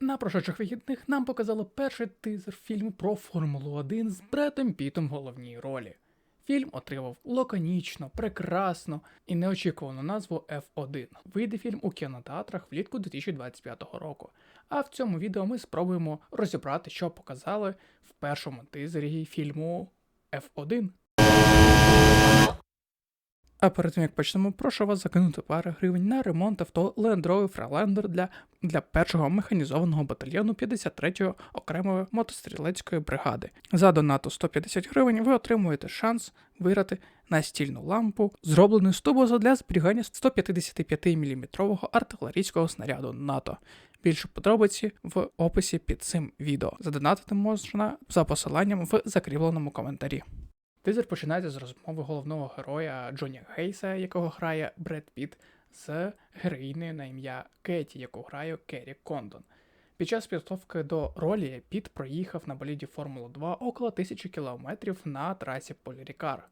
На прошедших вихідних нам показали перший тизер фільму про Формулу 1 з Бретом Пітом в головній ролі. Фільм отримав лаконічно, прекрасну і неочікувану назву F1. Вийде фільм у кінотеатрах влітку 2025 року. А в цьому відео ми спробуємо розібрати, що показали в першому тизері фільму F1. А перед тим як почнемо, прошу вас закинути пару гривень на ремонт авто Land Rover для, для першого механізованого батальйону 53-ї окремої мотострілецької бригади. За донату 150 гривень ви отримуєте шанс виграти настільну лампу, зроблену з тубозу для зберігання 155-мм артилерійського снаряду НАТО. Більше подробиці в описі під цим відео. Задонатити можна за посиланням в закріпленому коментарі. Тизер починається з розмови головного героя Джоні Гейса, якого грає Бред Піт, з героїнею на ім'я Кеті, яку грає Керрі Кондон. Під час підготовки до ролі Піт проїхав на боліді Формули 2 около тисячі кілометрів на трасі Полірікар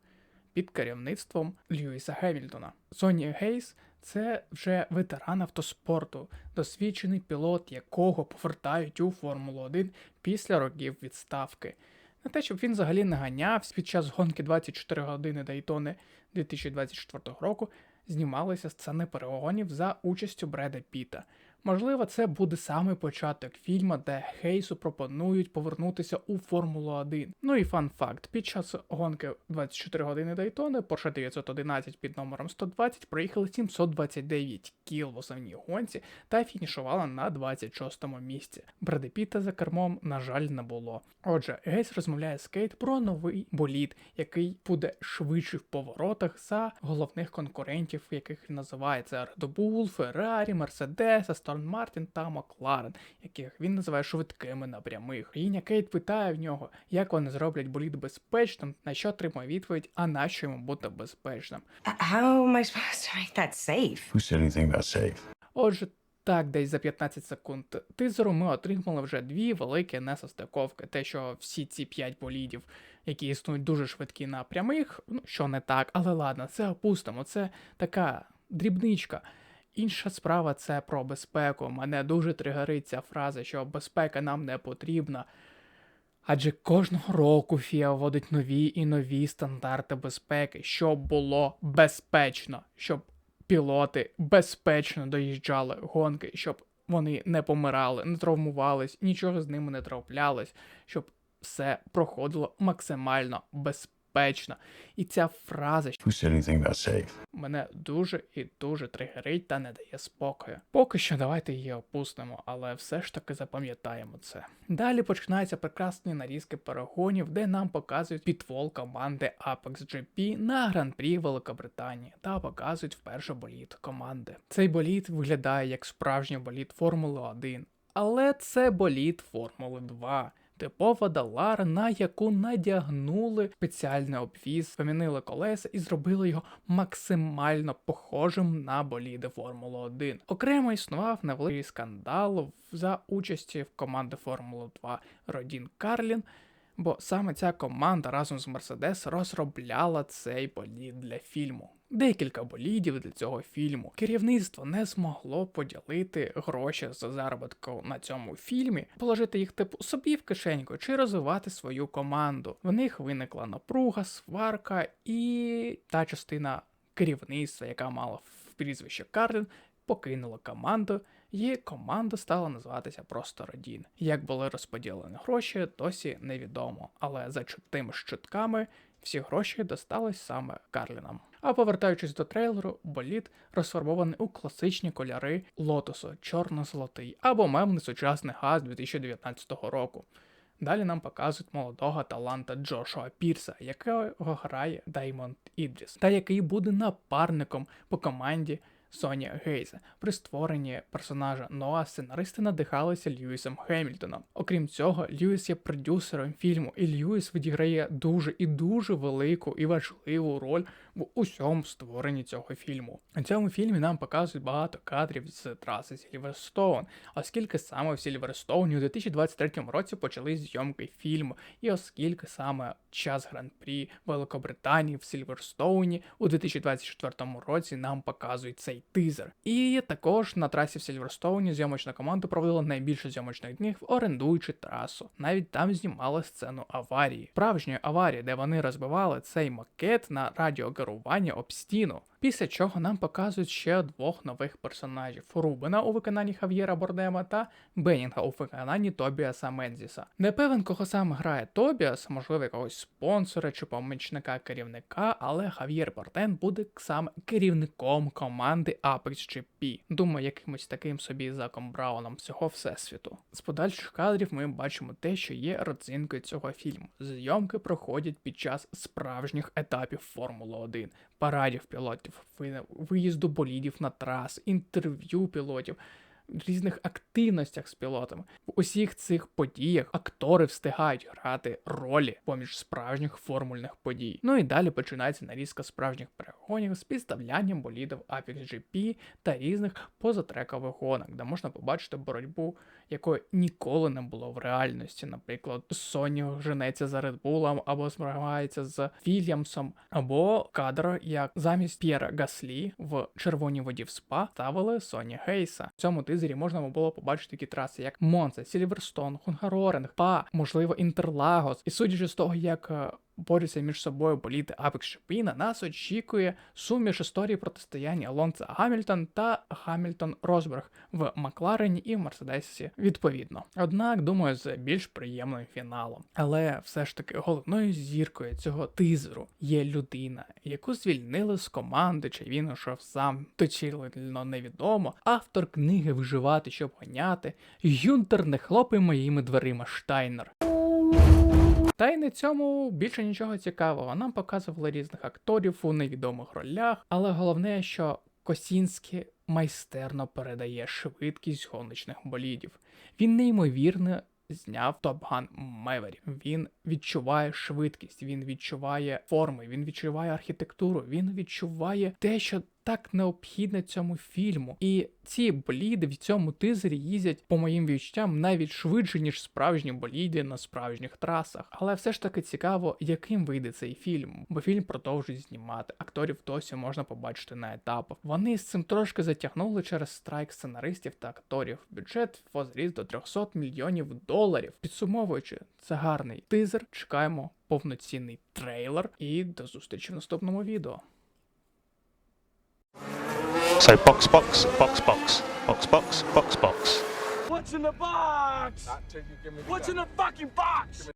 під керівництвом Льюіса Гемільтона. Соні Гейс це вже ветеран автоспорту, досвідчений пілот, якого повертають у Формулу 1 після років відставки. На те, щоб він взагалі не ганяв під час гонки 24 години Дайтони 2024 року, знімалися сцени перегонів за участю Бреда Піта. Можливо, це буде саме початок фільму, де Хейсу пропонують повернутися у Формулу 1. Ну і фан факт: під час гонки 24 години Дайтони Porsche 911 під номером 120 проїхали 729 кіл в основній гонці та фінішувала на 26-му місці. Бреда Піта за кермом, на жаль, не було. Отже, Гейс розмовляє з Кейт про новий болід, який буде швидший в поворотах за головних конкурентів, яких він називає це Red Bull, Ferrari, Mercedes, Aston Martin та Макларен, яких він називає швидкими на прямих. Їня Кейт питає в нього, як вони зроблять болід безпечним, на що отримує відповідь, а нащо йому бути безпечним. How am I supposed to make that safe? Who said anything about safe? Отже, так, десь за 15 секунд тизеру ми отримали вже дві великі несостиковки. Те, що всі ці 5 болідів, які існують дуже швидкі на прямих, ну що не так, але ладно, це опустимо. Це така дрібничка. Інша справа це про безпеку. Мене дуже тригерить ця фраза, що безпека нам не потрібна. Адже кожного року ФІА вводить нові і нові стандарти безпеки, щоб було безпечно, щоб пілоти безпечно доїжджали гонки, щоб вони не помирали, не травмувались, нічого з ними не траплялось, щоб все проходило максимально безпечно. І ця фраза safe? мене дуже і дуже тригерить та не дає спокою. Поки що давайте її опустимо, але все ж таки запам'ятаємо це. Далі починаються прекрасні нарізки перегонів, де нам показують підвол команди Apex GP на гран-прі Великобританії та показують вперше боліт команди. Цей боліт виглядає як справжній боліт Формули 1, але це боліт Формули 2. Типова Далара, на яку надягнули спеціальний обвіз, замінили колеса і зробили його максимально похожим на боліди Формули 1. Окремо існував невеликий скандал за участі в команди Формули 2 Родін Карлін. Бо саме ця команда разом з Мерседес розробляла цей болід для фільму. Декілька болідів для цього фільму. Керівництво не змогло поділити гроші за заробітку на цьому фільмі, положити їх типу собі в кишеньку чи розвивати свою команду. В них виникла напруга, сварка, і та частина керівництва, яка мала в прізвище Карлін, покинула команду, і команда стала називатися просто Родін. Як були розподілені гроші, досі невідомо, але за тими щитками всі гроші достались саме Карлінам. А повертаючись до трейлеру, боліт розфарбований у класичні кольори лотосу, чорно-золотий або мемний сучасний газ 2019 року. Далі нам показують молодого таланта Джошуа Пірса, якого грає Даймонд Ідріс, та який буде напарником по команді Соні Гейза. При створенні персонажа Ноа сценаристи надихалися Льюісом Хемільтоном. Окрім цього, Льюіс є продюсером фільму, і Льюіс відіграє дуже і дуже велику і важливу роль в усьому створенні цього фільму. У цьому фільмі нам показують багато кадрів з траси Сільверстоун, оскільки саме в Сільверстоуні у 2023 році почали зйомки фільму, і оскільки саме час гран-прі Великобританії в Сільверстоуні у 2024 році нам показують цей тизер. І також на трасі в Сільверстоуні зйомочна команда проводила найбільше зйомочних днів, орендуючи трасу. Навіть там знімали сцену аварії, справжньої аварії, де вони розбивали цей макет на радіокерування об стіну. Після чого нам показують ще двох нових персонажів: Рубена у виконанні Хав'єра Бордема та Беннінга у виконанні Тобіаса Мензіса. Не певен, кого саме грає Тобіас, можливо, якогось спонсора чи помічника керівника, але Хав'єр Бардем буде саме керівником команди Apex GP. Думаю, якимось таким собі Заком Брауном всього всесвіту. З подальших кадрів ми бачимо те, що є родзинкою цього фільму. Зйомки проходять під час справжніх етапів Формули 1, парадів пілотів, виїзду болідів на трас, інтерв'ю пілотів. Різних активностях з пілотами. В усіх цих подіях актори встигають грати ролі поміж справжніх формульних подій. Ну і далі починається нарізка справжніх перегонів з підставлянням болідів Apex GP та різних позатрекових гонок, де можна побачити боротьбу, якої ніколи не було в реальності. Наприклад, Соні женеться за Bull або змагається з Вільямсом, або кадр, як замість П'єра Гаслі в червоній воді в спа ставили Соні Гейса. В цьому тизері можна було побачити такі траси, як Монце, Сільверстон, Хунгароринг, Па, можливо, Інтерлагос. І судячи з того, як е, борються між собою боліти Апекс Шипіна, нас очікує суміш історії протистояння Алонса Гамільтон та Гамільтон Розберг в Макларені і в Мерседесі відповідно. Однак, думаю, з більш приємним фіналом. Але все ж таки головною зіркою цього тизеру є людина, яку звільнили з команди, чи він ішов сам точильно невідомо. Автор книги Виживати, щоб гоняти. Юнтер не хлопай моїми дверима Штайнер. Та й на цьому більше нічого цікавого. Нам показували різних акторів у невідомих ролях, але головне, що Косінський майстерно передає швидкість гоночних болідів. Він неймовірно зняв Gun Maverick. Він відчуває швидкість, він відчуває форми, він відчуває архітектуру, він відчуває те, що так необхідне цьому фільму. І ці боліди в цьому тизері їздять, по моїм відчуттям, навіть швидше, ніж справжні боліди на справжніх трасах. Але все ж таки цікаво, яким вийде цей фільм, бо фільм продовжують знімати. Акторів досі можна побачити на етапах. Вони з цим трошки затягнули через страйк сценаристів та акторів. Бюджет возріс до 300 мільйонів доларів. Підсумовуючи, це гарний тизер. Чекаємо повноцінний трейлер і до зустрічі в наступному відео. So box, box, box, box, box, box, box, box. What's in the box? What's in the fucking box?